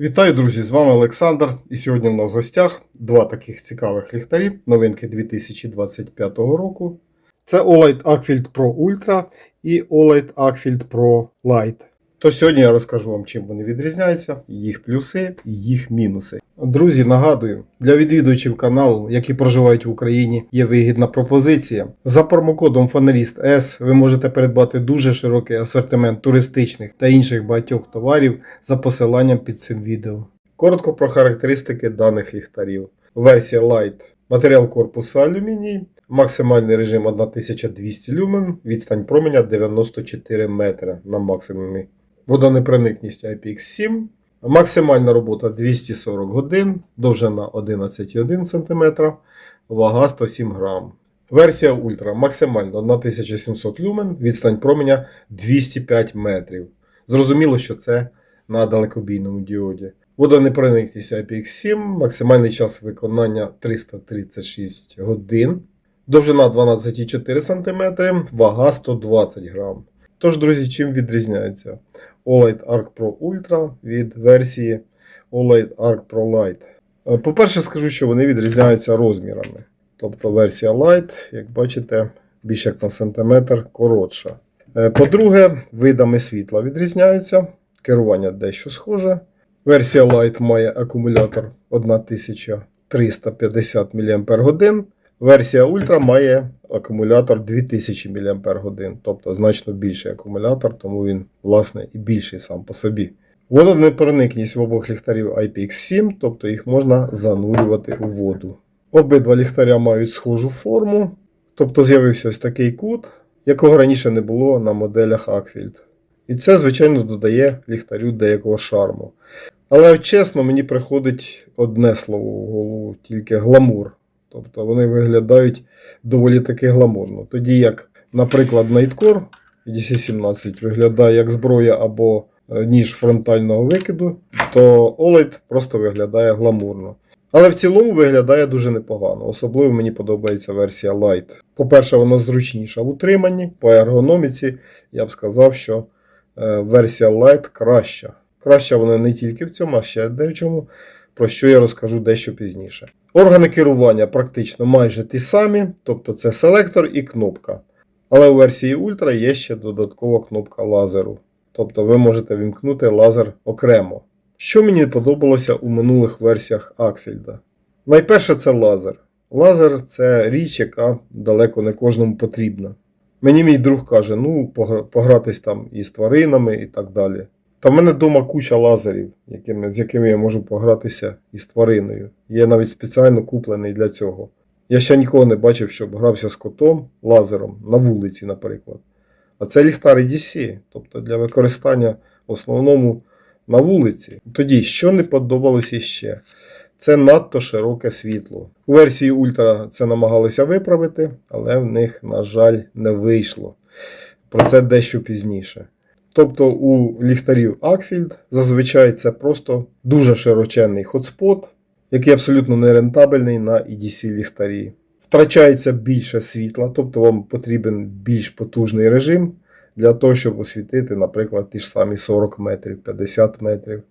Вітаю, друзі! З вами Олександр. І сьогодні в нас в гостях два таких цікавих ліхтарі, новинки 2025 року. Це OLED Arcfield Pro Ultra і OLED Arcfield Pro Lite. То сьогодні я розкажу вам, чим вони відрізняються, їх плюси і їх мінуси. Друзі, нагадую, для відвідувачів каналу, які проживають в Україні, є вигідна пропозиція. За промокодом Фаналіст S ви можете придбати дуже широкий асортимент туристичних та інших багатьох товарів за посиланням під цим відео. Коротко про характеристики даних ліхтарів. Версія Light. Матеріал корпусу алюміній, максимальний режим 1200 люмен, відстань променя 94 метри на максимумі. Водонепроникність IPX7, максимальна робота 240 годин, довжина 11,1 см, вага 107 грам. Версія Ультра максимально 1700 люмен, відстань променя 205 метрів. Зрозуміло, що це на далекобійному діоді. Водонепроникність IPX7, максимальний час виконання 336 годин, довжина 12,4 см, вага 120 грам. Тож, друзі, чим відрізняється OLED Arc Pro Ultra від версії OLED Arc Pro Lite? По-перше, скажу, що вони відрізняються розмірами. Тобто версія Lite, як бачите, більше як на сантиметр коротша. Е, По-друге, видами світла відрізняються. Керування дещо схоже. Версія Lite має акумулятор 1350 мАч. Версія Ultra має акумулятор 2000 мАч, тобто значно більший акумулятор, тому він, власне, і більший сам по собі. Водонепроникність в обох ліхтарів IPX7, тобто їх можна занурювати у воду. Обидва ліхтаря мають схожу форму, тобто з'явився ось такий кут, якого раніше не було на моделях Arcfield. І це, звичайно, додає ліхтарю деякого шарму. Але чесно, мені приходить одне слово в голову, тільки гламур. Тобто вони виглядають доволі таки гламурно. Тоді як, наприклад, Nightcore DC-17 виглядає як зброя або е, ніж фронтального викиду, то OLED просто виглядає гламурно. Але в цілому виглядає дуже непогано. Особливо мені подобається версія Lite. По-перше, вона зручніша в утриманні, по ергономіці я б сказав, що е, версія Lite краща. Краща вона не тільки в цьому, а ще в чому, про що я розкажу дещо пізніше. Органи керування практично майже ті самі, тобто це селектор і кнопка. Але у версії Ultra є ще додаткова кнопка лазеру. Тобто ви можете вімкнути лазер окремо. Що мені подобалося у минулих версіях Акфільда? Найперше це лазер. Лазер це річ, яка далеко не кожному потрібна. Мені мій друг каже, ну, погра- погратись там із тваринами і так далі. Та в мене вдома куча лазерів, якими, з якими я можу погратися із твариною. Є навіть спеціально куплений для цього. Я ще нікого не бачив, щоб грався з котом лазером на вулиці, наприклад. А це ліхтар EDC, тобто для використання в основному на вулиці. Тоді, що не подобалося ще? Це надто широке світло. У версії Ультра це намагалися виправити, але в них, на жаль, не вийшло. Про це дещо пізніше. Тобто у ліхтарів Акфільд зазвичай це просто дуже широченний хотспот, який абсолютно не рентабельний на EDC ліхтарі. Втрачається більше світла, тобто вам потрібен більш потужний режим для того, щоб освітити, наприклад, ті ж самі 40 метрів, 50 метрів.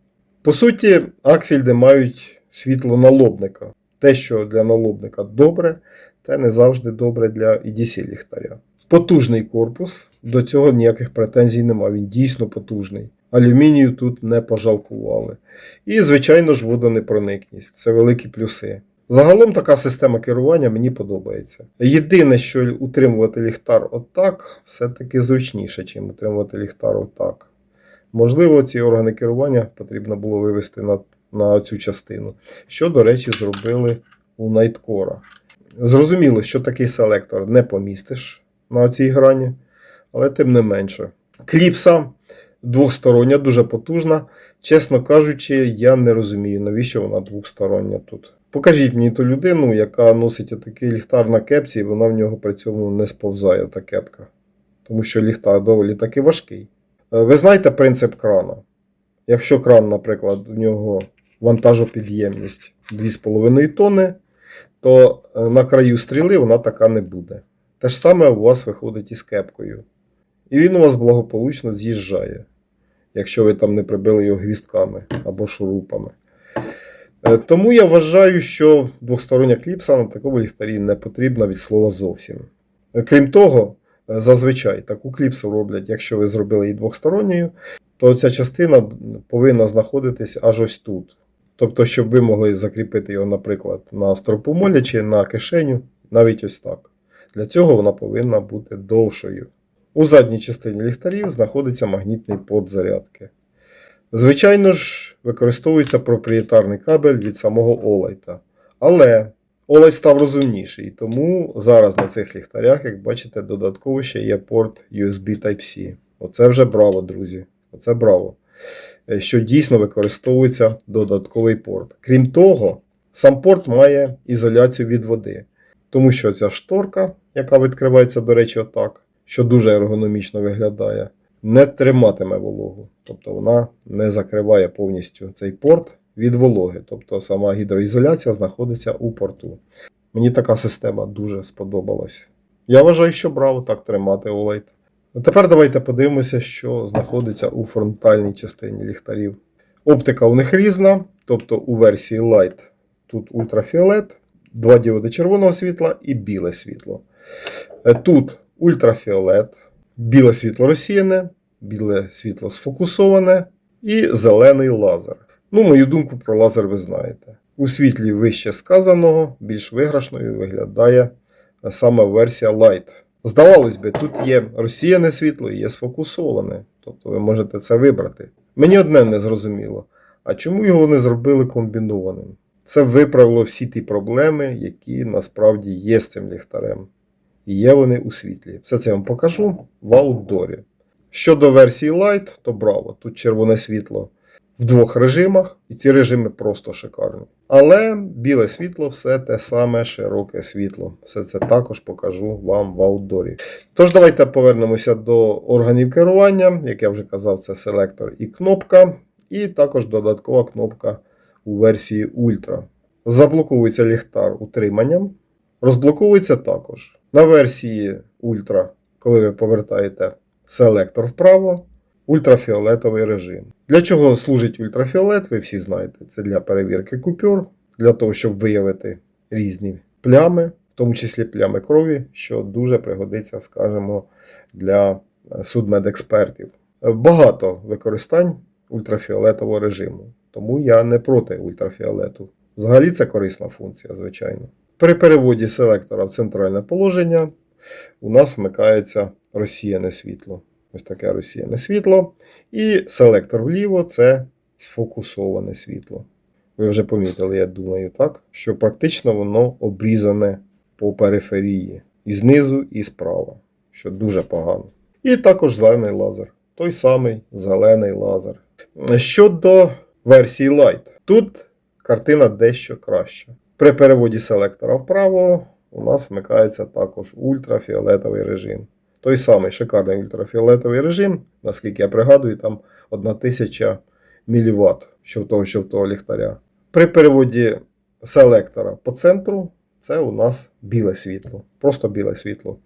По суті, Акфільди мають світло налобника. Те, що для налобника добре, це не завжди добре для EDC ліхтаря. Потужний корпус, до цього ніяких претензій немає, він дійсно потужний. Алюмінію тут не пожалкували. І, звичайно ж, водонепроникність це великі плюси. Загалом така система керування мені подобається. Єдине, що утримувати ліхтар отак, все-таки зручніше, ніж утримувати ліхтар отак. Можливо, ці органи керування потрібно було вивести на, на цю частину, що, до речі, зробили у Nightcore. Зрозуміло, що такий селектор не помістиш на цій грані, але тим не менше. Кліпса двостороння, дуже потужна. Чесно кажучи, я не розумію, навіщо вона двостороння тут. Покажіть мені ту людину, яка носить отакий ліхтар на кепці, і вона в нього при цьому не сповзає та кепка. Тому що ліхтар доволі таки важкий. Е, Ви знаєте принцип крана. Якщо кран, наприклад, у нього вантажопідємність 2,5 тонни, то е, на краю стріли вона така не буде. Те ж саме у вас виходить із кепкою. І він у вас благополучно з'їжджає. якщо ви там не прибили його гвістками або шурупами. Е, Тому я вважаю, що двостороння кліпса на такому ліхтарі не потрібна від слова зовсім. Е, Крім того, е, зазвичай таку кліпсу роблять, якщо ви зробили її двосторонньою, то ця частина повинна знаходитись аж ось тут. Тобто, щоб ви могли закріпити його, наприклад, на стропу молі чи на кишеню, навіть ось так. Для цього вона повинна бути довшою. У задній частині ліхтарів знаходиться магнітний порт зарядки. Звичайно ж, використовується проприєтарний кабель від самого Олайта. Але Олайт став розумніший, тому зараз на цих ліхтарях, як бачите, додатково ще є порт USB Type-C. Оце вже браво, друзі. Оце браво. Е, Що дійсно використовується додатковий порт. Крім того, сам порт має ізоляцію від води. Тому що ця шторка, яка відкривається, до речі, отак, що дуже ергономічно виглядає, не триматиме вологу. Тобто вона не закриває повністю цей порт від вологи. Тобто сама гідроізоляція знаходиться у порту. Мені така система дуже сподобалась. Я вважаю, що браво так тримати OLED. Ну, Тепер давайте подивимося, що знаходиться у фронтальній частині ліхтарів. Оптика у них різна, тобто у версії Light тут ультрафіолет, два діоди червоного світла і біле світло. Е, Тут ультрафіолет, біле світло розсіяне, біле світло сфокусоване і зелений лазер. Ну, мою думку про лазер ви знаєте. У світлі вище сказаного, більш виграшною виглядає е, саме версія Light. Здавалось би, тут є розсіяне світло і є сфокусоване. Тобто ви можете це вибрати. Мені одне не зрозуміло. А чому його не зробили комбінованим? Це виправило всі ті проблеми, які насправді є з цим ліхтарем. І є вони у світлі. Все це я вам покажу в аутдорі. Щодо версії Light, то браво, тут червоне світло в двох режимах, і ці режими просто шикарні. Але біле світло все те саме широке світло. Все це також покажу вам в аутдорі. Тож давайте повернемося до органів керування. Як я вже казав, це селектор і кнопка, і також додаткова кнопка у версії Ultra. Заблоковується ліхтар утриманням. Розблоковується також. На версії Ultra, коли ви повертаєте селектор вправо, ультрафіолетовий режим. Для чого служить ультрафіолет, ви всі знаєте. Це для перевірки купюр, для того, щоб виявити різні плями, в тому числі плями крові, що дуже пригодиться, скажімо, для е, судмедекспертів. Багато використань ультрафіолетового режиму, тому я не проти ультрафіолету. Взагалі це корисна функція, звичайно. При переводі селектора в центральне положення у нас вмикається розсіяне світло. Ось таке розсіяне світло. І селектор вліво це сфокусоване світло. Ви вже помітили, я думаю, так? Що практично воно обрізане по периферії. І знизу, і справа, що дуже погано. І також зелений лазер. Той самий зелений лазер. Щодо версії Light, тут картина дещо краща. При переводі селектора вправо у нас вмикається також ультрафіолетовий режим. Той самий шикарний ультрафіолетовий режим, наскільки я пригадую, там 1000 мВт, що в того, що в того ліхтаря. При переводі селектора по центру це у нас біле світло. Просто біле світло.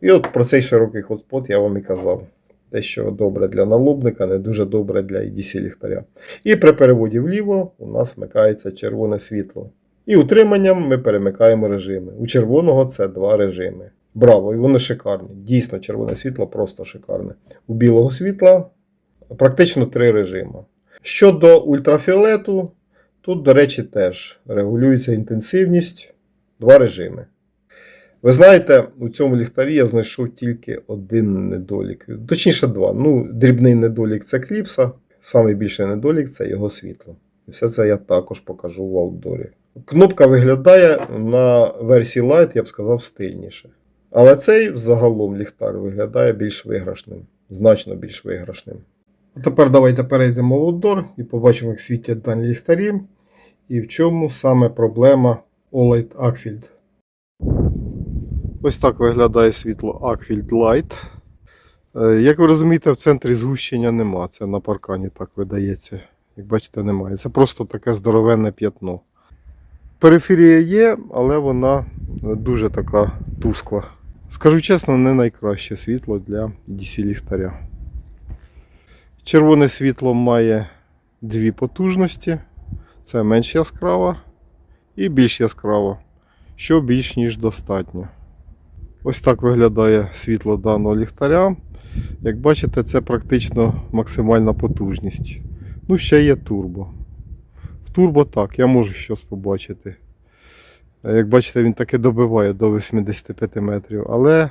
І от про цей широкий хотспот я вам і казав. Те, що добре для налобника, не дуже добре для EDC ліхтаря. І при переводі вліво у нас вмикається червоне світло. І утриманням ми перемикаємо режими. У червоного це два режими. Браво! І вони шикарні. Дійсно, червоне світло просто шикарне. У білого світла практично три режими. Щодо ультрафіолету, тут, до речі, теж регулюється інтенсивність, два режими. Ви знаєте, у цьому ліхтарі я знайшов тільки один недолік. Точніше, два. Ну, дрібний недолік це кліпса, найбільший недолік це його світло. І все це я також покажу в аутдорі. Кнопка виглядає на версії Light, я б сказав, стильніше. Але цей взагалом ліхтар виглядає більш виграшним, значно більш виграшним. А тепер давайте перейдемо в аутдор і побачимо, як світять дані ліхтарі, і в чому саме проблема OLED Akfield. Ось так виглядає світло Akfield Light. Е, Як ви розумієте, в центрі згущення нема. Це на паркані так видається. Як бачите, немає. Це просто таке здоровенне п'ятно. Периферія є, але вона дуже така тускла. Скажу чесно, не найкраще світло для DC ліхтаря. Червоне світло має дві потужності. Це менш яскрава і більш яскрава, що більш ніж достатньо. Ось так виглядає світло даного ліхтаря. Як бачите, це практично максимальна потужність. Ну, ще є турбо. В турбо так, я можу щось побачити. Е, Як бачите, він таки добиває до 85 метрів, але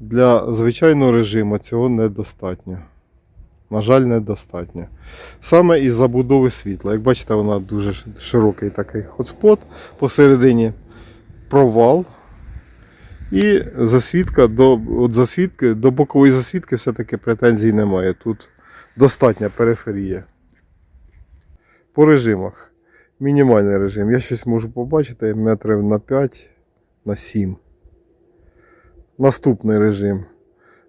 для звичайного режиму цього недостатньо. На жаль, недостатньо. Саме із забудови світла. Як бачите, вона дуже широкий такий хотспот. Посередині провал. І засвітка до, от засвітки, до бокової засвітки все-таки претензій немає. Тут достатня периферія. По режимах. Мінімальний режим. Я щось можу побачити метрів на 5 на 7. Наступний режим.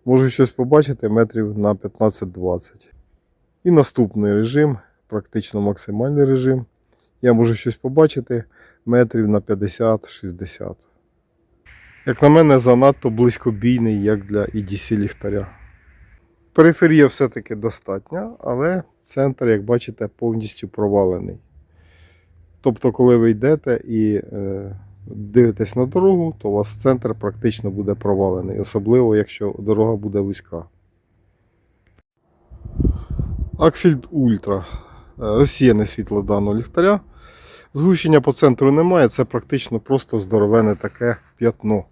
Можу щось побачити метрів на 15-20. І наступний режим, практично максимальний режим. Я можу щось побачити метрів на 50-60. Як на мене, занадто близькобійний, як для EDC ліхтаря. Периферія все-таки достатня, але центр, як бачите, повністю провалений. Тобто, коли ви йдете і е, дивитесь на дорогу, то у вас центр практично буде провалений, особливо якщо дорога буде вузька. Акфільд Ультра. Е, Розсіяне світло даного ліхтаря. Згущення по центру немає, це практично просто здоровене таке п'ятно.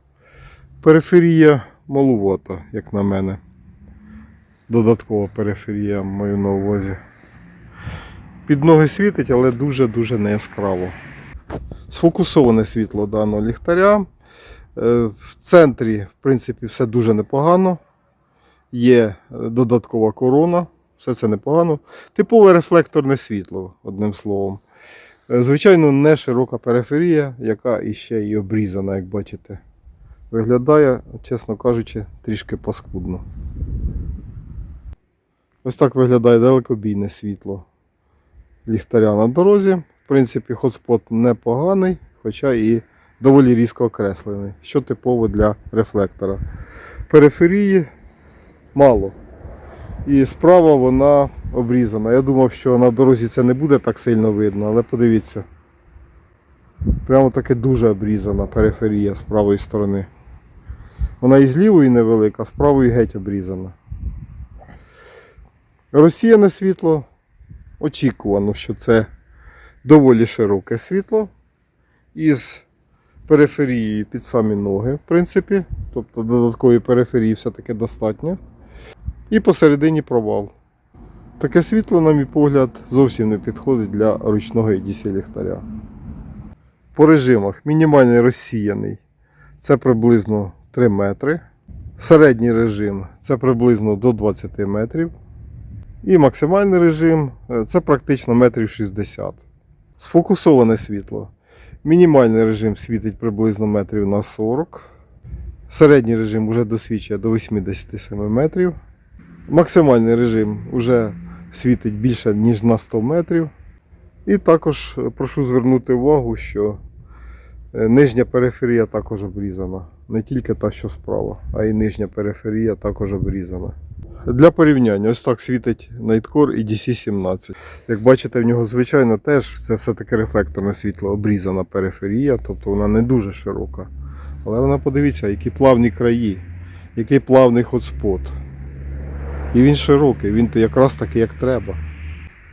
Периферія малувата, як на мене. Додаткова периферія маю на увазі. Під ноги світить, але дуже-дуже не яскраво. Сфокусоване світло даного ліхтаря. Е, В центрі, в принципі, все дуже непогано. Є е, додаткова корона, все це непогано. Типове рефлекторне світло, одним словом. Е, Звичайно, не широка периферія, яка іще й обрізана, як бачите. Виглядає, чесно кажучи, трішки паскудно. Ось так виглядає далекобійне світло ліхтаря на дорозі. В принципі, хотспот непоганий, хоча і доволі різко окреслений, що типово для рефлектора. Периферії мало. І справа вона обрізана. Я думав, що на дорозі це не буде так сильно видно, але подивіться. Прямо таки дуже обрізана периферія з правої сторони. Вона і з лівої невелика, а з правої геть обрізана. Розсіяне світло. Очікувано, що це доволі широке світло. Із периферією під самі ноги, в принципі. Тобто додаткової периферії все-таки достатньо. І посередині провал. Таке світло, на мій погляд, зовсім не підходить для ручного EDC ліхтаря. По режимах мінімальний розсіяний це приблизно 3 метри. Середній режим це приблизно до 20 метрів. І максимальний режим це практично метрів 60. Сфокусоване світло. Мінімальний режим світить приблизно метрів на 40. Середній режим вже досвідчує до 87 метрів. Максимальний режим вже світить більше, ніж на 100 метрів. І також прошу звернути увагу, що е, нижня периферія також обрізана. Не тільки та, що справа, а й нижня периферія також обрізана. Для порівняння, ось так світить Nightcore і DC17. Як бачите, в нього, звичайно, теж це все-таки рефлекторне світло, обрізана периферія, тобто вона не дуже широка. Але вона подивіться, які плавні краї, який плавний хотспот. І він широкий, він якраз таки як треба.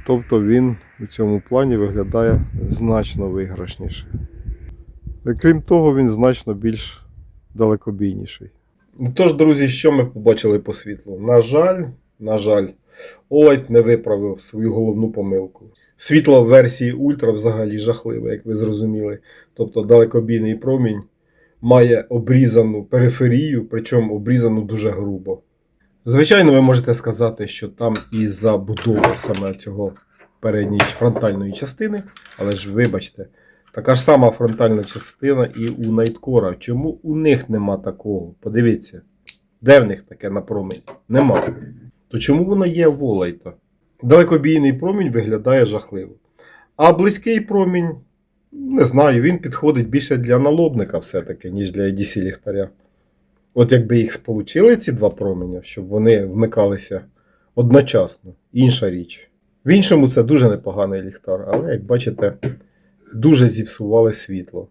Тобто він у цьому плані виглядає значно виграшніше. Крім того, він значно більш далекобійніший. Ну тож, друзі, що ми побачили по світлу? На жаль, на жаль, OLED не виправив свою головну помилку. Світло в версії Ультра взагалі жахливе, як ви зрозуміли. Тобто далекобійний промінь має обрізану периферію, причому обрізану дуже грубо. Звичайно, ви можете сказати, що там і забудова саме цього передньої фронтальної частини, але ж вибачте, така ж сама фронтальна частина і у Найткора. Чому у них нема такого? Подивіться, де в них таке на промінь? Нема. То чому воно є в Олайта? Далекобійний промінь виглядає жахливо. А близький промінь, не знаю, він підходить більше для налобника все-таки, ніж для EDC ліхтаря. От якби їх сполучили, ці два променя, щоб вони вмикалися одночасно. Інша річ. В іншому це дуже непоганий ліхтар, але, як бачите, дуже зіпсували світло.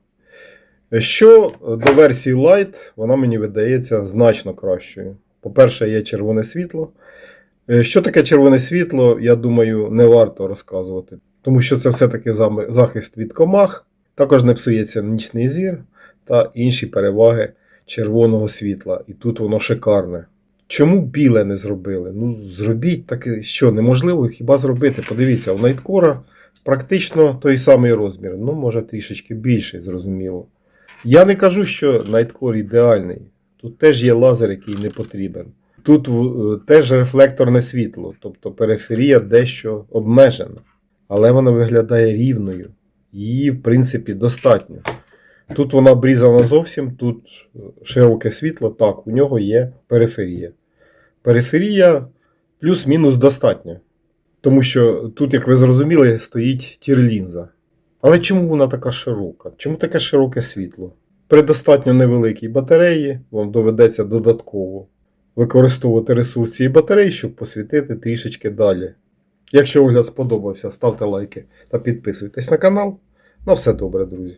Що до версії Light, вона мені видається значно кращою. По-перше, є червоне світло. Е, Що таке червоне світло, я думаю, не варто розказувати, тому що це все-таки захист від комах, також не псується нічний зір та інші переваги червоного світла. І тут воно шикарне. Чому біле не зробили? Ну, зробіть таке, що неможливо хіба зробити. Подивіться, у Найткора практично той самий розмір, ну, може трішечки більший, зрозуміло. Я не кажу, що Найткор ідеальний. Тут теж є лазер, який не потрібен. Тут е, теж рефлекторне світло, тобто периферія дещо обмежена, але вона виглядає рівною. Її, в принципі, достатньо. Тут вона обрізана зовсім, тут е, широке світло, так, у нього є периферія. Периферія плюс-мінус достатня. Тому що тут, як ви зрозуміли, стоїть тірлінза. Але чому вона така широка? Чому таке широке світло? При достатньо невеликій батареї вам доведеться додатково використовувати ресурс цієї батареї, щоб посвітити трішечки далі. Якщо огляд сподобався, ставте лайки та підписуйтесь на канал. На все добре, друзі.